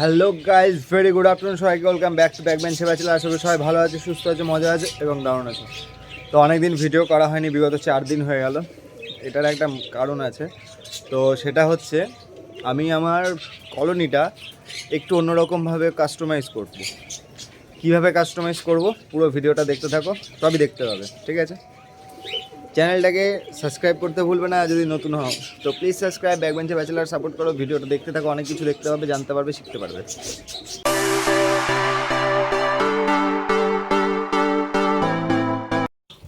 Hello guys very good afternoon সবাইকে। Welcome back to back বেঞ্চে bachelor আশা করি সবাই ভালো আছে, সুস্থ আছে, মজা আছে এবং দারুণ আছে। তো অনেক দিন ভিডিও করা হয়নি, বিগত চার দিন হয়ে গেল। এটার একটা কারণ আছে। তো সেটা হচ্ছে, আমি আমার কলোনিটা একটু অন্যরকমভাবে কাস্টমাইজ করব। কীভাবে কাস্টমাইজ করব, পুরো ভিডিওটা দেখতে থাকো, সবই দেখতে হবে, ঠিক আছে? চ্যানেলটাকে সাবস্ক্রাইব করতে ভুলবে না, যদি নতুন হও। তো প্লিজ সাবস্ক্রাইব ব্যাকবেঞ্চে ব্যাচেলার সাপোর্ট করো, ভিডিওটা দেখতে থাকো, অনেক কিছু দেখতে পাবে, জানতে পারবে, শিখতে পারবে।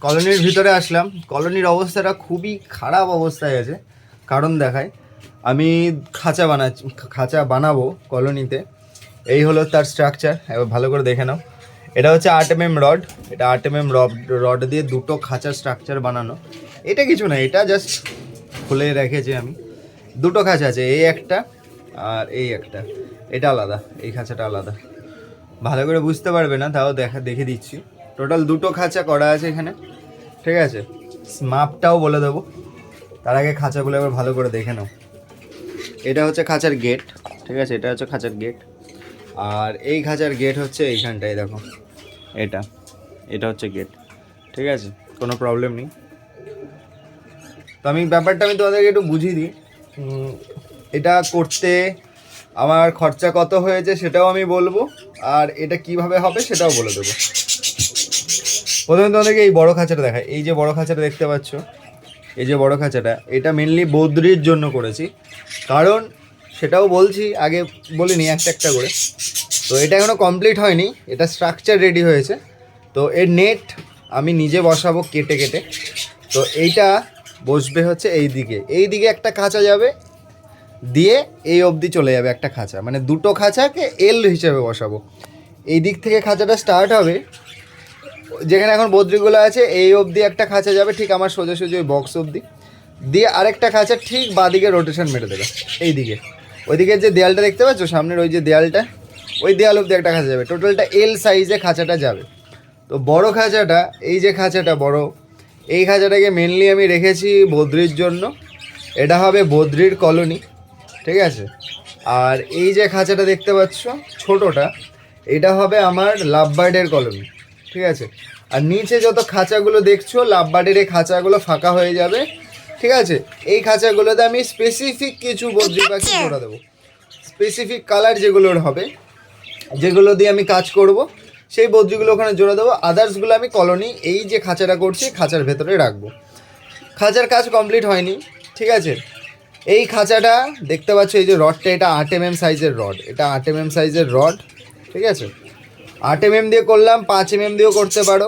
কলোনির ভিতরে আসলাম, কলোনির অবস্থাটা খুবই খারাপ অবস্থায় আছে, কারণ দেখায় আমি খাঁচা বানাচ্ছি, খাঁচা বানাবো কলোনিতে, এই হলো তার স্ট্রাকচার এবার ভালো করে দেখে নাও। এটা হচ্ছে আট এম এম রড এটা আট এম এম রড দিয়ে দুটো খাঁচার স্ট্রাকচার বানানো। এটা কিছু না, এটা জাস্ট খুলে রেখেছি আমি। দুটো খাঁচা আছে, এই একটা আর এই একটা। এটা আলাদা, এই খাঁচাটা আলাদা। ভালো করে বুঝতে পারবে না, তাও দেখা, দেখে দিচ্ছি। টোটাল দুটো খাঁচা করা আছে এখানে, ঠিক আছে? মাপটাও বলে দেবো। তার আগে খাঁচাগুলো একবার ভালো করে দেখে নাও। এটা হচ্ছে খাঁচার গেট ঠিক আছে? এটা হচ্ছে খাঁচার গেট আর এই খাঁচার গেট হচ্ছে এইখানটায়, দেখো। এটা। এটা হচ্ছে গেট ঠিক আছে? কোনো প্রবলেম নেই। তো আমি ব্যাপারটা আমি তোমাদেরকে একটু বুঝিয়ে দিই। এটা করতে আমার খরচা কত হয়েছে সেটাও আমি বলব। আর এটা কীভাবে হবে সেটাও বলে দেবো। প্রথমে তোমাদেরকে এই বড় খাঁচাটা দেখায় এই যে বড় খাঁচাটা দেখতে পাচ্ছ, এই যে বড় খাঁচাটা, এটা মেনলি বদ্রির জন্য করেছি। কারণ সেটাও বলছি, আগে বলিনি একটা একটা করে। তো এটা এখনও কমপ্লিট হয়নি, এটা স্ট্রাকচার রেডি হয়েছে। তো এর নেট আমি নিজে বসাবো কেটে কেটে। তো এইটা বসবে হচ্ছে এই দিকে। এই দিকে একটা খাঁচা যাবে, দিয়ে এই অবধি চলে যাবে একটা খাঁচা। মানে দুটো খাঁচাকে এল হিসেবে বসাবো। এই দিক থেকে খাঁচাটা স্টার্ট হবে। যেখানে এখন বদ্রিগুলো আছে, এই অবধি একটা খাঁচা যাবে, ঠিক আমার সোজাসুজি ওই বক্স অবধি। দিয়ে আরেকটা খাঁচা ঠিক বাঁদিকে রোটেশন মেরে দেবে, এই দিকে। ওইদিকে যে দেয়ালটা দেখতে পাচ্ছ, সামনের ওই যে দেয়ালটা, ওই দেয়াল অবধি একটা খাঁচা যাবে। টোটালটা এল সাইজে খাঁচাটা যাবে। তো বড় খাঁচাটা, এই যে খাঁচাটা বড়, এই খাঁচাটাকে মেনলি আমি রেখেছি বদ্রির জন্য। এটা হবে বদ্রির কলোনি, ঠিক আছে? আর এই যে খাঁচাটা দেখতে পাচ্ছ, ছোটোটা, এটা হবে আমার লাভবার্ডের কলোনি, ঠিক আছে? আর নিচে যত খাঁচাগুলো দেখছ, লাভবার্ডের এই খাঁচাগুলো ফাঁকা হয়ে যাবে। ঠিক আছে? এই খাঁচাগুলোতে আমি স্পেসিফিক কিছু বদ্রি পাখি জোড়া দেবো। স্পেসিফিক কালার যেগুলোর হবে, যেগুলো দিয়ে আমি কাজ করব, সেই বদ্রিগুলো ওখানে জোড়া দেবো। আদার্সগুলো আমি কলোনি এই যে খাঁচাটা করছি, খাঁচার ভেতরে রাখব। খাঁচার কাজ কমপ্লিট হয়নি, ঠিক আছে? এই খাঁচাটা দেখতে পাচ্ছ, এই যে রডটা এটা আট এম এম সাইজের রড এটা আট এম এম সাইজের রড ঠিক আছে? আট এম এম দিয়ে করলাম, পাঁচ এম এম দিয়েও করতে পারো।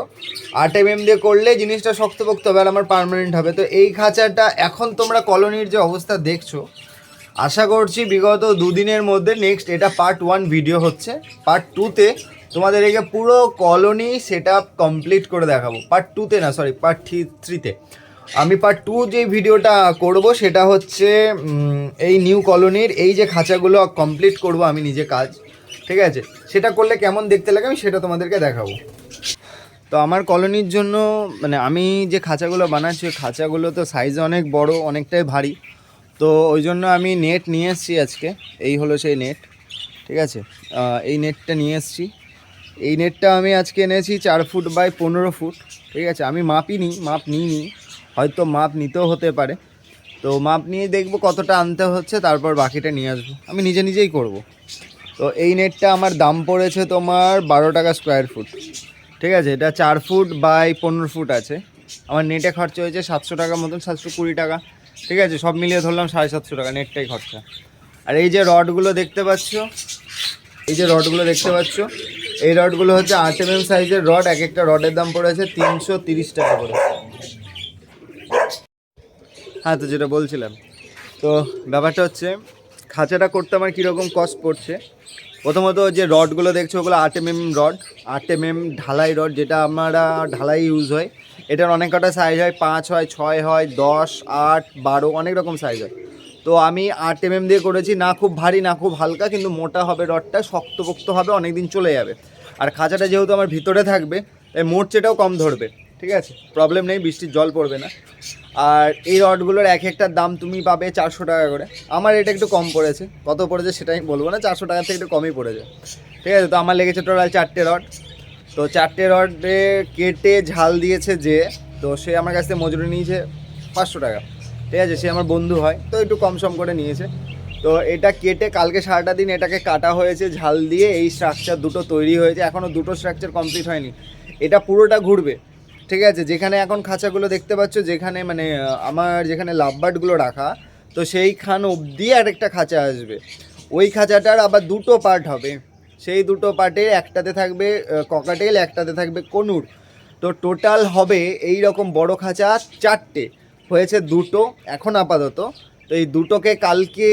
আট এম এম দিয়ে করলে জিনিসটা শক্তপোক্ত হবে আর আমার পার্মানেন্ট হবে। তো এই খাঁচাটা এখন তোমরা কলোনির যে অবস্থা দেখছ, আশা করছি বিগত দুদিনের মধ্যে নেক্সট এটা পার্ট ওয়ান ভিডিও হচ্ছে। পার্ট টুতে তোমাদের এই পুরো কলোনি সেট কমপ্লিট করে দেখাবো। পার্ট টুতে না সরি পার্ট থ্রিতে আমি পার্ট টু যে ভিডিওটা করব, সেটা হচ্ছে এই নিউ কলোনির এই যে খাঁচাগুলো কমপ্লিট করব আমি নিজে কাজ। ঠিক আছে? সেটা করলে কেমন দেখতে লাগে আমি সেটা তোমাদেরকে দেখাবো। তো আমার কলোনির জন্য মানে আমি যে খাঁচাগুলো বানাচ্ছি, ওই খাঁচাগুলো তো সাইজ অনেক বড়, অনেকটাই ভারী। তো ওই জন্য আমি নেট নিয়ে এসেছি আজকে। এই হলো সেই নেট ঠিক আছে? এই নেটটা নিয়ে এসেছি। এই নেটটা আমি আজকে এনেছি চার ফুট বাই পনেরো ফুট, ঠিক আছে? আমি মাপই নিই মাপ নিইনি। হয়তো মাপ নিতেও হতে পারে। তো মাপ নিয়ে দেখব কতটা আনতে হচ্ছে, তারপর বাকিটা নিয়ে আসব। আমি নিজে নিজেই করব। তো এই নেটটা আমার দাম পড়েছে তোমার বারো টাকা স্কোয়ার ফুট ঠিক আছে, এটা চার ফুট বাই পনেরো ফুট আছে। আমার নেটে খরচা হয়েছে সাতশো টাকা মতন, সাতশো কুড়ি টাকা। ঠিক আছে, সব মিলিয়ে ধরলাম সাড়ে সাতশো টাকা নেটটাই খরচা। আর এই যে রডগুলো দেখতে পাচ্ছ, এই যে রডগুলো দেখতে পাচ্ছ, এই রডগুলো হচ্ছে আট এম এম সাইজের রড, এক একটা রডের দাম পড়েছে তিনশো তিরিশ টাকা করে। হ্যাঁ তো যেটা বলছিলাম। তো ব্যাপারটা হচ্ছে, খাঁচাটা করতে আমার কীরকম কস্ট পড়ছে? প্রথমত যে রডগুলো দেখছ, ওগুলো আট এম এম রড আট এম এম ঢালাই রড, যেটা আমরা ঢালাই ইউজ হয়। এটার অনেক কটা সাইজ হয়, পাঁচ হয়, ছয় হয়, দশ, আট, বারো, অনেক রকম সাইজ হয়। তো আমি আট এম এম দিয়ে করেছি, না খুব ভারী, না খুব হালকা, কিন্তু মোটা হবে রডটা, শক্তপোক্ত হবে অনেক দিন চলে যাবে। আর খাঁচাটা যেহেতু আমার ভিতরে থাকবে, তাই মোটচেটাও কম ধরবে, ঠিক আছে? প্রবলেম নেই, বৃষ্টির জল পড়বে না। আর এই রডগুলোর এক একটার দাম তুমি পাবে চারশো টাকা করে। আমার এটা একটু কম পড়েছে। কত পড়েছে সেটা আমি বলব না, চারশো টাকার থেকে একটু কমই পড়েছে। ঠিক আছে, তো আমার লেগেছে টোটাল চারটে রড। তো চারটে রডে কেটে ঝাল দিয়েছে যে, তো সে আমার কাছ থেকে মজুরি নিয়েছে পাঁচশো টাকা। ঠিক আছে, সে আমার বন্ধু হয়, তো একটু কম সম করে নিয়েছে। তো এটা কেটে কালকে সারাটা দিন এটাকে কাটা হয়েছে, ঝাল দিয়ে এই স্ট্রাকচার দুটো তৈরি হয়েছে। এখনও দুটো স্ট্রাকচার কমপ্লিট হয়নি। এটা পুরোটা ঘুরবে। ঠিক আছে যেখানে এখন খাঁচাগুলো দেখতে পাচ্ছ যেখানে মানে আমার যেখানে লাভবার্ডগুলো রাখা তো সেইখান অবধি আরেকটা খাঁচা আসবে। ওই খাঁচাটার আবার দুটো পার্ট হবে। সেই দুটো পার্টে একটাতে থাকবে ককাটেল একটাতে থাকবে কনুর। তো টোটাল হবে এই রকম বড় খাঁচা চারটে। হয়েছে দুটো এখন আপাতত। তো এই দুটোকে কালকে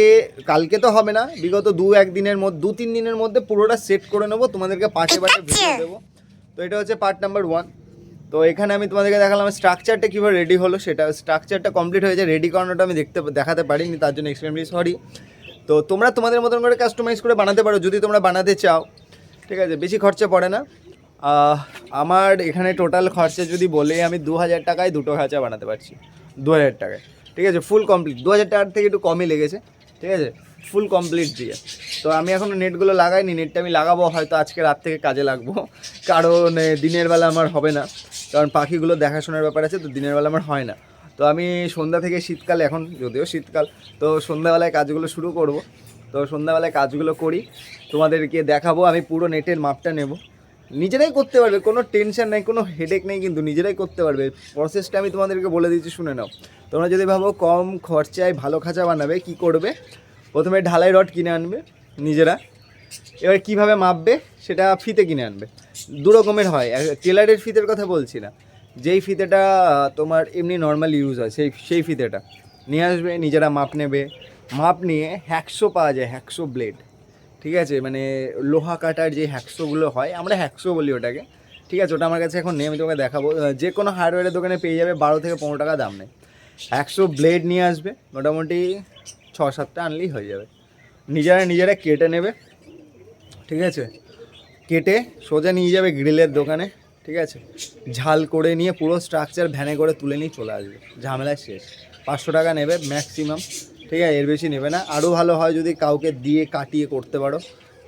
কালকে তো হবে না বিগত দু একদিনের মধ্যে দু তিন দিনের মধ্যে পুরোটা সেট করে নেব। তোমাদেরকে পার্টে পার্টে ভিডিও দেবো। তো এটা হচ্ছে পার্ট নাম্বার ওয়ান তো এখানে আমি তোমাদেরকে দেখালাম স্ট্রাকচারটা কীভাবে রেডি হলো সেটা। স্ট্রাকচারটা কমপ্লিট হয়েছে রেডি করানোটা আমি দেখতে দেখাতে পারিনি, তার জন্য এক্সট্রিমলি সরি তো তোমরা তোমাদের মতন করে কাস্টমাইজ করে বানাতে পারো, যদি তোমরা বানাতে চাও। ঠিক আছে, বেশি খরচা পড়ে না। আমার এখানে টোটাল খরচা যদি বলে আমি দু হাজার টাকায় দুটো খাঁচা বানাতে পারছি। দু হাজার টাকায়। ঠিক আছে ফুল কমপ্লিট দু হাজার টাকার থেকে একটু কমই লেগেছে। ঠিক আছে? ফুল কমপ্লিট দিয়ে। তো আমি এখনও নেটগুলো লাগাইনি, নেটটা আমি লাগাবো হয়তো আজকে রাত থেকে কাজে লাগবো। কারণ দিনের বেলা আমার হবে না। কারণ পাখিগুলো দেখাশোনার ব্যাপার আছে, তো দিনের বেলা আমার হয় না। তো আমি সন্ধ্যা থেকে শীতকাল, এখন যদিও শীতকাল, তো সন্ধ্যাবেলায় কাজগুলো শুরু করব। তো সন্ধ্যাবেলায় কাজগুলো করি। তোমাদেরকে দেখাবো, আমি পুরো নেটের মাপটা নেব। নিজেরাই করতে পারবে, কোনো টেনশন নেই, কোনো হেডেক নেই কিন্তু নিজেরাই করতে পারবে। প্রসেসটা আমি তোমাদেরকে বলে দিচ্ছি, শুনে নাও। তোমরা যদি ভাবো কম খরচায় ভালো খাঁচা বানাবে, কি করবে? প্রথমে ঢালাই রড কিনে আনবে নিজেরা। এবার কীভাবে মাপবে? সেটা ফিতে কিনে আনবে। দু রকমের হয় টেলারের ফিতের কথা বলছি না। যেই ফিতেটা তোমার এমনি নর্মাল ইউজ হয়, সেই সেই ফিতেটা। নিয়ে আসবে, নিজেরা মাপ নেবে। মাপ নিয়ে হ্যাকশো পাওয়া যায় হ্যাকশো ব্লেড ঠিক আছে? মানে লোহা কাটার যে হ্যাকশোগুলো হয়, আমরা হ্যাকশো বলি ওটাকে। ঠিক আছে? ওটা আমার কাছে এখন নেই, আমি তোমাকে দেখাবো। যে কোনো হার্ডওয়্যারের দোকানে পেয়ে যাবে বারো থেকে পনেরো টাকা দাম নেই। একশো ব্লেড নিয়ে আসবে, মোটামুটি ছ সাতটা আনলেই হয়ে যাবে। নিজেরা নিজেরা কেটে নেবে। ঠিক আছে? কেটে সোজা নিয়ে যাবে গ্রিলের দোকানে। ঠিক আছে? ঝাল করে নিয়ে পুরো স্ট্রাকচার ভ্যানে করে তুলে নিয়ে চলে আসবে। ঝামেলা শেষ। পাঁচশো টাকা নেবে ম্যাক্সিমাম ঠিক আছে? এর বেশি নেবে না। আরও ভালো হয় যদি কাউকে দিয়ে কাটিয়ে করতে পারো।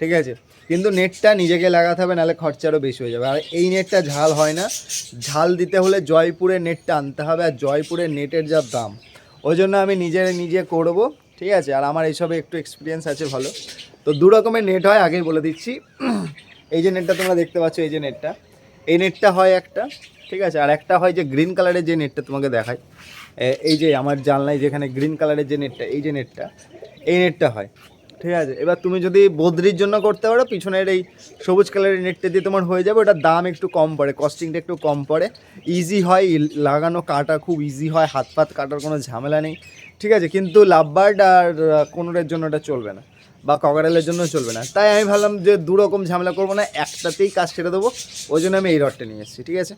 ঠিক আছে? কিন্তু নেটটা নিজেকে লাগাতে হবে, নাহলে খরচা আরও বেশি হয়ে যাবে। আর এই নেটটা ঝাল হয় না। ঝাল দিতে হলে জয়পুরের নেটটা আনতে হবে, আর জয়পুরের নেটের যা দাম, ওই জন্য আমি নিজে নিজে করব। ঠিক আছে? আর আমার এইসবে একটু এক্সপিরিয়েন্স আছে ভালো। তো দু রকমের নেট হয়, আগেই বলে দিচ্ছি। এই যে নেটটা তোমরা দেখতে পাচ্ছ, এই যে নেটটা। এই নেটটা হয় একটা, ঠিক আছে? আর একটা হয় যে গ্রিন কালারের যে নেটটা তোমাকে দেখায় এই যে আমার জানলায় যেখানে গ্রিন কালারের যে নেটটা, এই যে নেটটা, এই নেটটা হয়, ঠিক আছে? এবার তুমি যদি বদ্রির জন্য করতে পারো, পিছনের এই সবুজ কালারের নেটটা দিয়ে তোমার হয়ে যাবে, ওটার দাম একটু কম পড়ে কস্টিংটা একটু কম পড়ে। ইজি হয় লাগানো, কাটা খুব ইজি হয় হাত পাত কাটার কোনো ঝামেলা নেই, ঠিক আছে? কিন্তু লাভবার্ড আর কোনোটার জন্য ওটা চলবে না। বা ককারেলের জন্য চলবে না। তাই আমি ভাবলাম যে দু রকম ঝামেলা করব না, একটাতেই কাজ ছেড়ে দেবো। ওই জন্য আমি এই রডটা নিয়ে এসেছি, ঠিক আছে?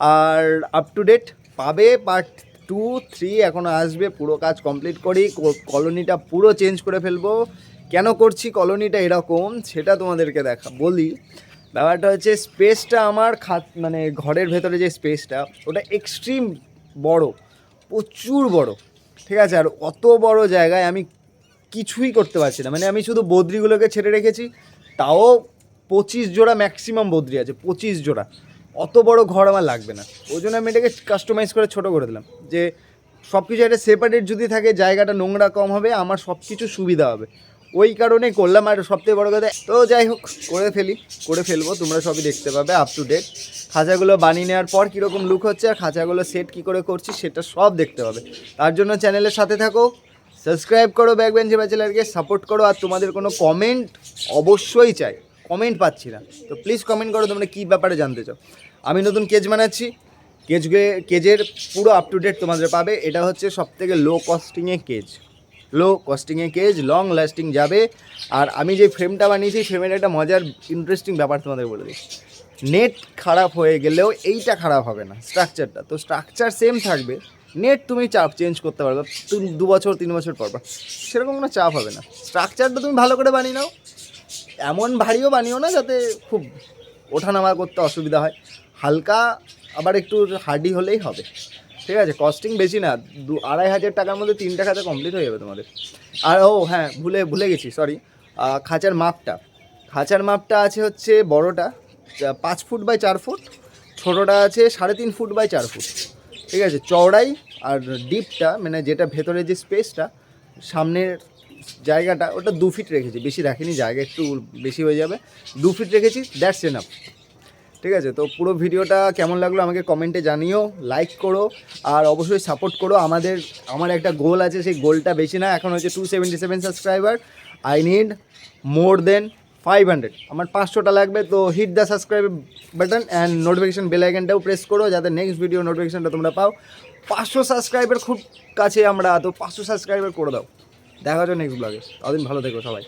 আর আপ টু ডেট পাবে পার্ট টু থ্রি এখনও আসবে, পুরো কাজ কমপ্লিট করি কলোনিটা পুরো চেঞ্জ করে ফেলব। কেন করছি কলোনিটা এরকম, সেটা তোমাদেরকে দেখা বলি। ব্যাপারটা হচ্ছে স্পেসটা আমার খাত মানে ঘরের ভেতরে যে স্পেসটা ওটা এক্সট্রিম বড়, প্রচুর বড়, ঠিক আছে? আর অত বড় জায়গায় আমি কিছুই করতে পারছি না। মানে আমি শুধু বদ্রিগুলোকে ছেড়ে রেখেছি, তাও পঁচিশ জোড়া ম্যাক্সিমাম বদ্রি আছে, পঁচিশ জোড়া। অত বড় ঘর আমার লাগবে না। ওই জন্য আমি এটাকে কাস্টমাইজ করে ছোট করে দিলাম, যে সব কিছু একটা সেপারেট যদি থাকে, জায়গাটা নোংরা কম হবে, আমার সব কিছু সুবিধা হবে। ওই কারণে করলাম, আর সবথেকে বড় কথা, তো যাই হোক, করে ফেলি, করে ফেলব, তোমরা সবই দেখতে পাবে আপ টু ডেট খাঁচাগুলো বানিয়ে নেওয়ার পর কীরকম লুক হচ্ছে, আর খাঁচাগুলো সেট কী করে করছি, সেটা সব দেখতে পাবে। তার জন্য চ্যানেলের সাথে থাকো। সাবস্ক্রাইব করো ব্যাক বেঞ্চে ব্যাচেলারকে সাপোর্ট করো, আর তোমাদের কোনো কমেন্ট অবশ্যই চাই। কমেন্ট পাচ্ছি না। তো প্লিজ কমেন্ট করো তোমরা কী ব্যাপারে জানতে চাও। আমি নতুন কেজ বানাচ্ছি। কেজকে কেজের পুরো আপ টু ডেট তোমাদের পাবে। এটা হচ্ছে সব থেকে লো কস্টিংয়ে কেজ লো কস্টিংয়ে কেজ লং লাস্টিং যাবে। আর আমি যে ফ্রেমটা বানিয়েছি ফ্রেমের একটা মজার ইন্টারেস্টিং ব্যাপার তোমাদের বলে দিই। নেট খারাপ হয়ে গেলেও এইটা খারাপ হবে না স্ট্রাকচারটা তো স্ট্রাকচার সেম থাকবে। নেট তুমি চাপ চেঞ্জ করতে পারবে। তুমি দু বছর, তিন বছর পর পর। সেরকম কোনো চাপ হবে না। স্ট্রাকচারটা তুমি ভালো করে বানিয়ে নাও। এমন ভারীও বানিও না যাতে খুব ওঠানামা করতে অসুবিধা হয়। হালকা আবার একটু হার্ডি হলেই হবে। ঠিক আছে? কস্টিং বেশি না। দু, আড়াই হাজার টাকার মধ্যে তিনটা খাঁচা কমপ্লিট হয়ে যাবে তোমাদের। আর ও হ্যাঁ ভুলে ভুলে গেছি সরি খাঁচার মাপটা। খাঁচার মাপটা আছে হচ্ছে বড়টা পাঁচ ফুট বাই চার ফুট। ছোটোটা আছে সাড়ে তিন ফুট বাই চার ফুট। ঠিক আছে, চওড়াই আর ডিপটা মানে যেটা ভেতরে যে স্পেসটা সামনের জায়গাটা, ওটা দু ফিট রেখেছি। বেশি রাখিনি, জায়গা একটু বেশি হয়ে যাবে। দু ফিট রেখেছি দ্যাটস এনাফ ঠিক আছে, তো পুরো ভিডিওটা কেমন লাগল আমাকে কমেন্টে জানিও লাইক করো, আর অবশ্যই সাপোর্ট করো। আমাদের, আমার একটা গোল আছে, সেই গোলটা বেশি না, এখন হচ্ছে two seventy seven subscriber I need more then five hundred আমার পাঁচশোটা লাগবে, তো hit the subscribe button and notification bell আইকনটাও press করো যাতে নেক্সট ভিডিও নোটিফিকেশানটা তোমরা পাও। পাঁচশো সাবস্ক্রাইবার খুব কাছে আমরা, তো পাঁচশো সাবস্ক্রাইবার করে দাও। দেখা হচ্ছে নেক্সট ব্লগে ততদিন ভালো থেকো সবাই।